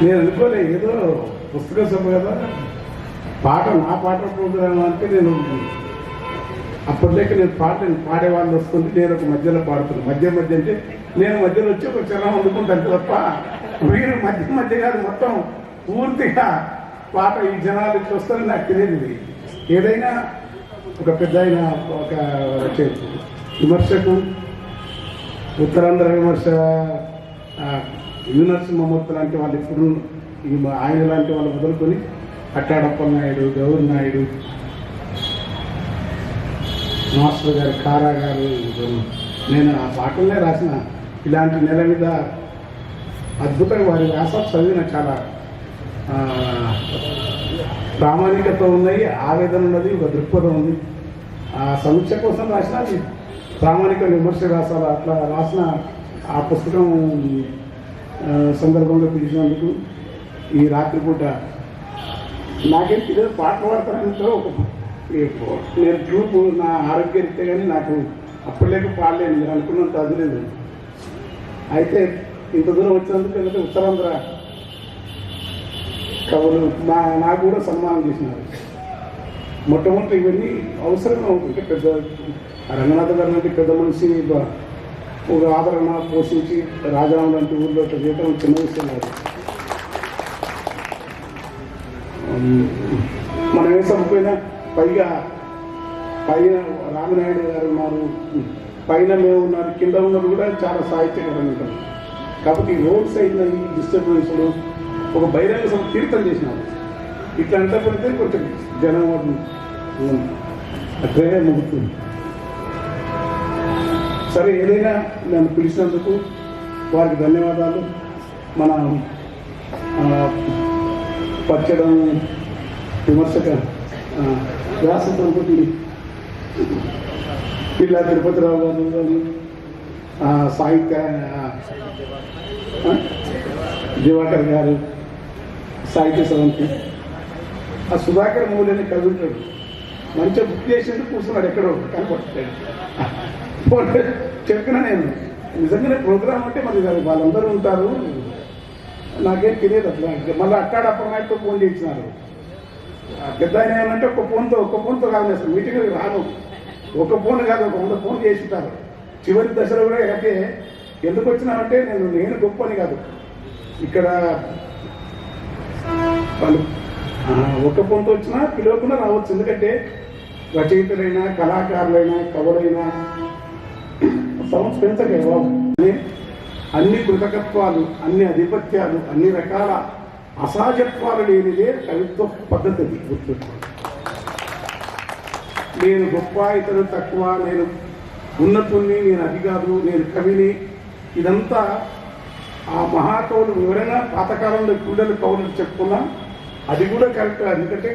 నేను అనుకోలే ఏదో పుస్తక సభ కదా పాట నా పాట ప్రోగ్రాం అంటే నేను అప్పటిలేక నేను పాట పాడేవాళ్ళు వస్తుంది నేను ఒక మధ్యలో పాడుతున్నాను మధ్య మధ్య అంటే నేను మధ్యలో వచ్చి ఒక చలం వండుకుంటాను తప్ప మీరు మధ్య మధ్య కాదు మొత్తం పూర్తిగా పాట ఈ జనాలు ఇట్లా వస్తారని నాకు తెలియదు ఇది. ఏదైనా ఒక పెద్ద అయిన ఒక విమర్శకు ఉత్తరాంధ్ర విమర్శ యూనర్సింహమూర్తి లాంటి వాళ్ళు ఇప్పుడు ఈ ఆయన లాంటి వాళ్ళు మొదలుకొని అట్టాడప్ప నాయుడు గౌరి నాయుడు మాస్టర్ గారు కారా గారు నేను ఆ పాటలనే రాసిన. ఇలాంటి నెల మీద అద్భుతంగా వారి వ్యాసాలు చదివిన చాలా ప్రామాణికత ఉన్నాయి ఆవేదన ఉన్నది ఒక దృక్పథం ఉంది. ఆ సమీక్ష కోసం రాసిన అది ప్రామాణిక విమర్శ రాసాలి అట్లా రాసిన ఆ పుస్తకం సందర్భంలో సందర్భంగా పిలిచినందుకు ఈ రాత్రిపూట నాకేం తెలియదు పాట పాడతానంటే ఒక నేను చూపు నా ఆరోగ్యరీత్యా కానీ నాకు అప్పటిలేక పాడలేను మీరు అనుకున్నంత అదిలేదు అయితే ఇంత దూరం వచ్చినందుకు ఎందుకంటే ఉత్తరాంధ్ర కవులు నా నాకు కూడా సన్మానం చేసినారు. మొట్టమొదటి ఇవన్నీ అవసరమే ఉంటుంది పెద్ద రంగనాథ గారు లాంటి పెద్ద మనిషి ఒక ఆదరణ పోషించి రాజాం లాంటి ఊళ్ళో ఇట్లా చేయటం చిన్న విషయం కాదు మనం ఏం చనిపోయినా పైగా పైన రామనాయుడు గారు ఉన్నారు. పైన మేము ఉన్నారు. కింద ఉన్నారు కూడా చాలా సాహిత్యకరంగా ఉంటారు కాబట్టి ఈ రోడ్ సైడ్ ఈ డిస్టర్బెన్స్లు ఒక బహిరంగ సభ తీర్థం చేసినారు. ఇట్లా అంతా పడితే కొంచెం జనం ఉమ్, ముగుతుంది. సరే ఏదైనా నన్ను పిలిచినందుకు వారికి ధన్యవాదాలు. మన పచ్చడం విమర్శక ఆ, వ్యాసంతో పిల్ల తిరుపతిరావు గారు కానీ సాహిత్య దివాకర్ గారు సాహిత్య సవంతి ఆ సుధాకర్ మూలని కవి మంచిగా బుక్ చేసేది కూర్చున్నాడు ఎక్కడో కనపడతాడు చెప్పిన నేను. నిజంగానే ప్రోగ్రామ్ అంటే మరి వాళ్ళందరూ ఉంటారు. నాకేం తెలియదు అట్లా మళ్ళీ అక్కడ అప్పటితో ఫోన్ చేయించినారు ఆ పెద్ద ఆయన ఏమంటే ఒక ఫోన్తో ఒక ఫోన్తో కాదు అసలు. మీటింగ్కి రాను. ఒక ఫోన్ కాదు ఒక వంద ఫోన్ చేసింటారు చివరి దశలో కూడా అయితే ఎందుకు వచ్చినామంటే నేను నేను గొప్ప అని కాదు. ఇక్కడ వాళ్ళు ఒక ఫోన్తో వచ్చినా పిలవకుండా రావచ్చు. ఎందుకంటే రచయితలైనా కళాకారులైనా కవులైనా సంస్కరించగా బాబు అన్ని కృతకత్వాలు అన్ని అధిపత్యాలు అన్ని రకాల అసహజత్వాలు లేనిదే కవిత్వ పద్ధతి అది గుర్తుపెట్టుకోండి నేను గొప్ప ఇతను తక్కువ నేను ఉన్నతుణ్ణి నేను అది కాదు నేను కవిని. ఇదంతా ఆ మహాకవులు ఎవరైనా పాతకాలంలో క్రీడలు కవులు చెప్పుకున్నా అది కూడా కరెక్ట్ ఎందుకంటే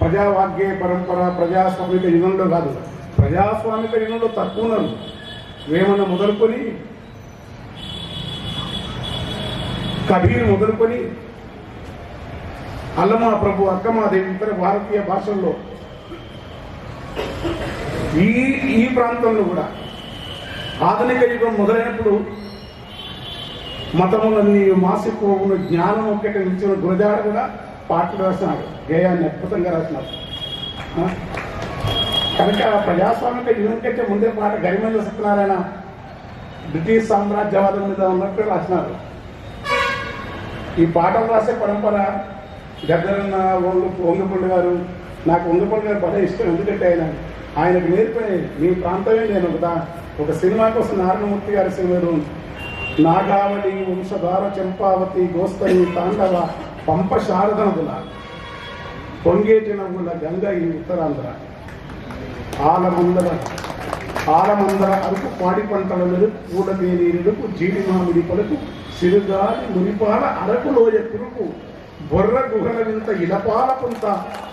ప్రజావాగ్య పరంపర ప్రజాస్వామిక యుగంలో కాదు. ప్రజాస్వామిక యుగంలో తక్కువ ఉన్నారు. వేమన మొదలుకొని కబీర్ మొదలుకొని అల్లమా ప్రభు అక్కమాదేవి ఇతర భారతీయ భాషల్లో ఈ ఈ ప్రాంతంలో కూడా ఆధునిక యుగం మొదలైనప్పుడు మతములన్నీ మాసిపోవును జ్ఞానం ఒక్కటి నిలిచిన గురజాడ కూడా పాటలు రాసినాడు. గేయాన్ని అద్భుతంగా రాసినాడు. కనుక ప్రజాస్వామిక యుగం కంటే ముందే పాట గరిమంద సత్యనారాయణ బ్రిటిష్ సామ్రాజ్యవాదం మీద ఉన్నట్టు రాసినారు. ఈ పాటలు రాసే పరంపర గద్దరన్న వంగు వంగపండు గారు నాకు వంగపండు గారు బాగా ఇష్టం ఎందుకంటే ఆయన ఆయనకు నేర్పే మీ ప్రాంతమే నేను ఒక ఒక సినిమా కోసం నారాయణమూర్తి గారి సినిమాలో నాగావళి వంశధార చంపావతి గోస్తని తాండవ పంప శారదనదుల పొంగేటి నవ్వుల గంగ ఈ ఉత్తరాంధ్ర. ఆలమందల ఆలమందల అరుపు పాడి పంటల మెరుపు పూడదేని నిలుపు జీడి మామిడి పలుకు సిరుగాలి మునిపాల అరకు లోయ తురుకు బొర్ర గుహల వింత ఇలపాల పుంత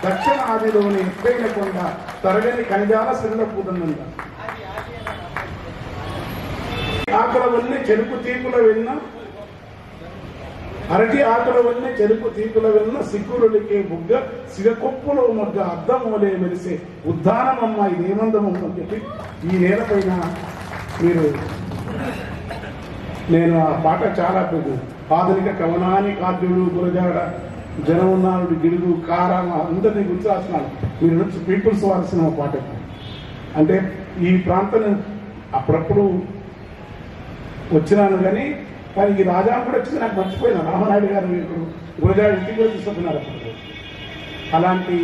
దక్షిణాదిలోని ఎత్తైన కొండ తరగని కనిజాల సిరుల పూదన్నంద ఆకల వల్లే చెరుకు తీపుల విన్న అరటి ఆకల వల్లే చెరుకు తీపుల విన్న సిగ్గురుడికే బుగ్గ సిగకొప్పులో మొగ్గ అద్దమోలే మెరిసే ఉద్దానమమ్మ ఇదేమందమమ్మ అని చెప్పి ఈ నేలపైన మీరు నేను ఆ పాట చాలా పెద్ద ఆధునిక కవనాని కాద్యుడు గురజాడ జనమున్నాడు గిడుగు కారం అందరినీ గుర్తు మీరు నుంచి పీపుల్స్ వాల్సిన పాట. అంటే ఈ ప్రాంతం అప్పుడప్పుడు వచ్చినాను కానీ కానీ ఈ రాజా కూడా వచ్చి నాకు మర్చిపోయినా. రామనాయుడు గారు ఇప్పుడు గురజాడ ఇంటికి చూస్తున్నారు అప్పుడు. అలాంటి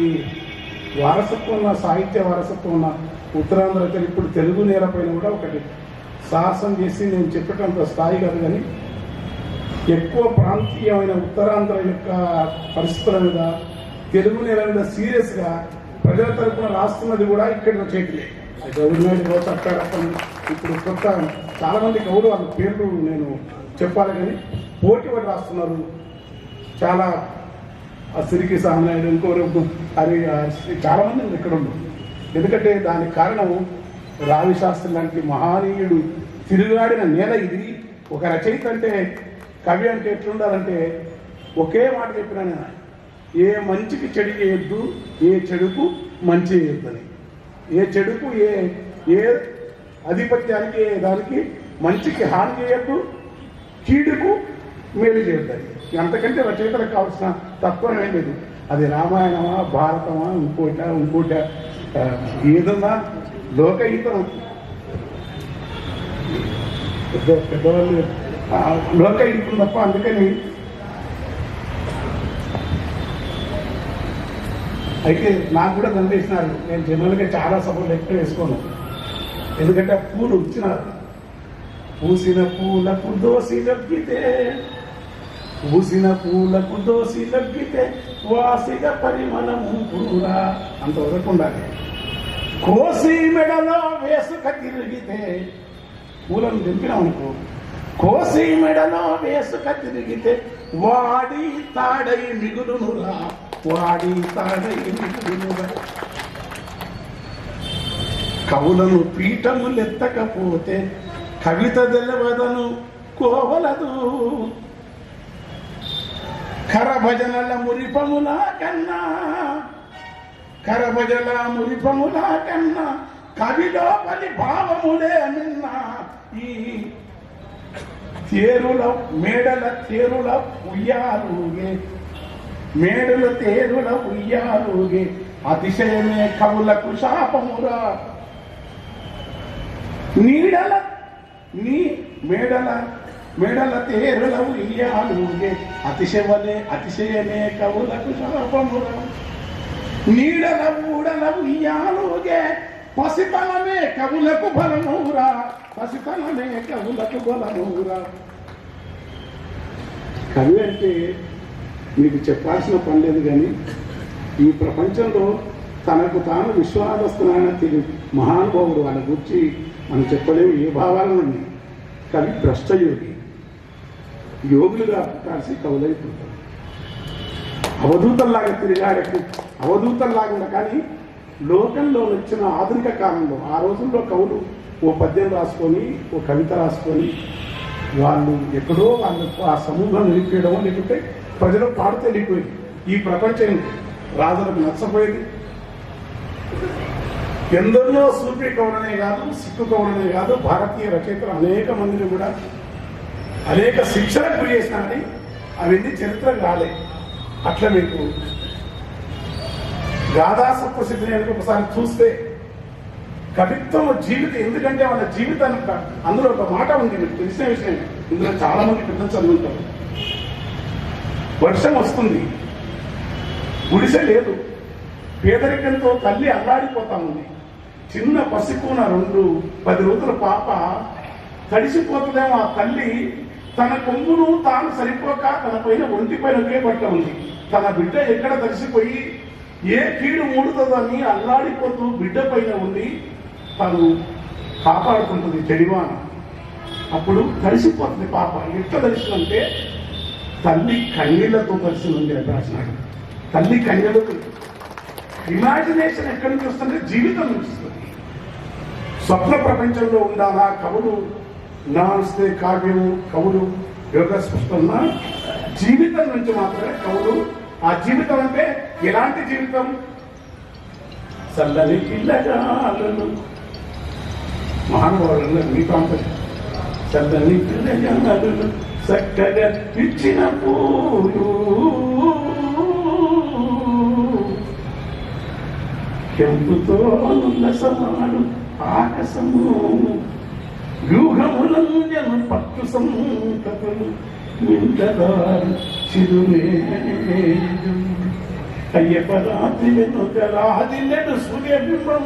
వారసత్వం ఉన్న సాహిత్య వారసత్వం ఉన్న ఉత్తరాంధ్ర ఇప్పుడు తెలుగు నేలపైన కూడా ఒకటి సాహసం చేసి నేను చెప్పేటంత స్థాయి కాదు కానీ ఎక్కువ ప్రాంతీయమైన ఉత్తరాంధ్ర యొక్క పరిస్థితుల మీద తెలుగు నేల మీద సీరియస్గా ప్రజల తరపున రాస్తున్నది కూడా ఇక్కడ చేతిలే. గవర్నమెంట్ రోజు ఇప్పుడు కొత్త చాలామంది మంది వాళ్ళ పేర్లు నేను చెప్పాలి కానీ పోటీ పడి రాస్తున్నారు. చాలా ఆ సిరికి సామనాయుడు ఇంకోరు అది చాలామంది ఇక్కడ ఉన్నారు. ఎందుకంటే దానికి కారణం రావి శాస్త్రి లాంటి మహనీయుడు తిరుగాడిన నేల ఇది. ఒక రచయిత అంటే కవి అంటే ఎట్లుండాలంటే ఒకే మాట చెప్పిన నేను. ఏ మంచికి చెడు చేయొద్దు ఏ చెడుకు మంచి చేయొద్దని ఏ చెడుకు ఏ ఏ ఆధిపత్యానికి దానికి మంచికి హాని చేయొద్దు కీడుకు మేలు చేస్తాయి అంతకంటే రచయితలకు కావాల్సిన తత్వం ఏం లేదు. అది రామాయణమా భారతమా ఇంకోట ఇంకోట ఏదన్నా లోకహితం పెద్ద పెద్దవాళ్ళు లోకహితం తప్ప అందుకని అయితే నాకు కూడా దండేసినారు నేను జనరల్గా చాలా సభలు ఎక్కువ వేసుకోను. ఎందుకంటే ఆ పూలు వచ్చినారు పూసిన పూలకు దోసి లగ్గితే పూసిన పూలకు దోసి లగ్గితే వాసిగ పరిమళము పూరా అంతవరకు ఉండాలి. కోసి మెడలో వేసుక తిరిగితే పూలను దింపినాం అనుకో కోసి మెడలో వేసుక తిరిగితే వాడి తాడై మిగులునురా వాడి తాడై మిగులునురా. కవులను పీఠములెత్తకపోతే కవిత తెలవదను కోవలదు. కరభజనల మురిపములా కన్నా కరభజల మురిపములా కన్నా కవిలోపలి భావములే నిన్న ఈ తేరుల మేడల తేరుల ఉయ్యారుగే మేడల తేరుల ఉయ్యారుగే అతిశయమే కవులకు శాపమురా. నీడల నీ మేడల మేడల తేరుల ఉయ్యాలుగే అతిశయవలే అతిశయమే కవులకు శాపమురా నీడల ఊడల ఉయ్యాలుగే పసితనమే కవులకు బలమూరా. పసితనమే కవులకు బలమూరా. కవి అంటే మీకు చెప్పాల్సిన పని లేదు కానీ ఈ ప్రపంచంలో తనకు తాను విశ్వాసస్తున్నాయని తెలియదు మహానుభావుడు వాళ్ళ గురించి మనం చెప్పలేము ఏ భావాలు ఉన్నాయి. కవి భ్రష్టయోగి. యోగులుగా కలిసి కవులైపోతాడు అవధూతల్లాగా తిరిగాడకు అవధూతల్లాగా కానీ లోకంలో వచ్చిన ఆధునిక కాలంలో ఆ రోజుల్లో కవులు ఓ పద్యం రాసుకొని ఓ కవిత రాసుకొని వాళ్ళు ఎక్కడో వాళ్ళకు ఆ సమూహం వెళ్ళిపోయడమో లేకుంటే ప్రజలు పాడుతూ వెళ్ళిపోయింది. ఈ ప్రపంచం రాజులకు నచ్చపోయేది. ఎందరిలో సూఫీ కవులనే కాదు సిక్కు కవులనే కాదు భారతీయ రచయితలు అనేక మందిని కూడా అనేక శిక్షలకు గురి చేసినారని అవన్నీ చరిత్ర రాలే. అట్లా మీకు గాథాసత్వ సిద్ధిని ఒకసారి చూస్తే కవిత్వం జీవితం ఎందుకంటే వాళ్ళ జీవితానికి అందులో ఒక మాట ఉంది మీకు తెలిసిన విషయం. ఇందులో చాలా మంది పిల్లలు చదువుతారు వర్షం వస్తుంది. గుడిసె లేదు. పేదరికంతో తల్లి అల్లాడిపోతా ఉంది. చిన్న పసికూన రెండు పది రోజుల పాప తడిసిపోతుందేమో ఆ తల్లి. తన కొమ్మును తాను సరిపోక తన పైన ఒంటి పైన ఒకే బట్ట ఉంది. తన బిడ్డ ఎక్కడ తడిసిపోయి ఏ కీడు మూడుతుందని అల్లాడిపోతూ బిడ్డ పైన ఉండి తను కాపాడుకుంటుంది చెడివాన అప్పుడు తడిసిపోతుంది పాప. ఎట్లా తడిసిందంటే తల్లి కన్నీళ్ళతో కలిసింది అని రాసినాడు తల్లి కన్నీళ్ళతో ఇమాజినేషన్ ఎక్కడి నుంచి వస్తుంటే జీవితం నుంచి వస్తుంది. స్వప్న ప్రపంచంలో ఉండాలా కవులు? నాస్తే కావ్యము కవులు యోగ స్పష్టన్న జీవితం నుంచి మాత్రమే కవులు. ఆ జీవితం అంటే ఎలాంటి జీవితం? చల్లని పిల్లగాలను మహానుభావులు మీకు ప్రాంతం. చల్లని పిల్లగాలను చక్కగా ఇచ్చిన పూలు. కెంపుతో సమాను ఆకాశము వ్యూహములంజను పట్టు సంతతులు ఇంతదారు చిరుమేజు అయ్యప్ప రాత్రి వెనుక రాదిల్లెడు సూర్యబింబం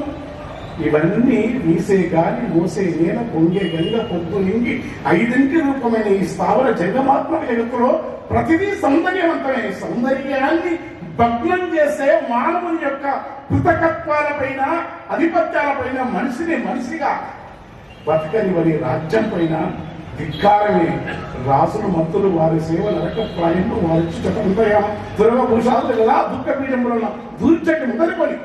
ఇవన్నీ వీసే గాలి మోసే నేల పొంగే గంగ పొద్దు నింగి ఐదింటి రూపమైన ఈ స్థావర జగమాత్మక జగత్తులో ప్రతిదీ సౌందర్యవంతమైన సౌందర్యాన్ని భగ్నం చేసే మానవుని యొక్క కృతకత్వాలపైన ఆధిపత్యాలపైన మనిషిని మనిషిగా బతకనివని రాజ్యం పైన ధిక్కారమే. రాసులు మత్తులు వారి సేవ నరకప్రాయము వారి చుట్టంతయా పురుషాలు కదా దుఃఖ పీఠములను దూర్చకి మొదలుకొని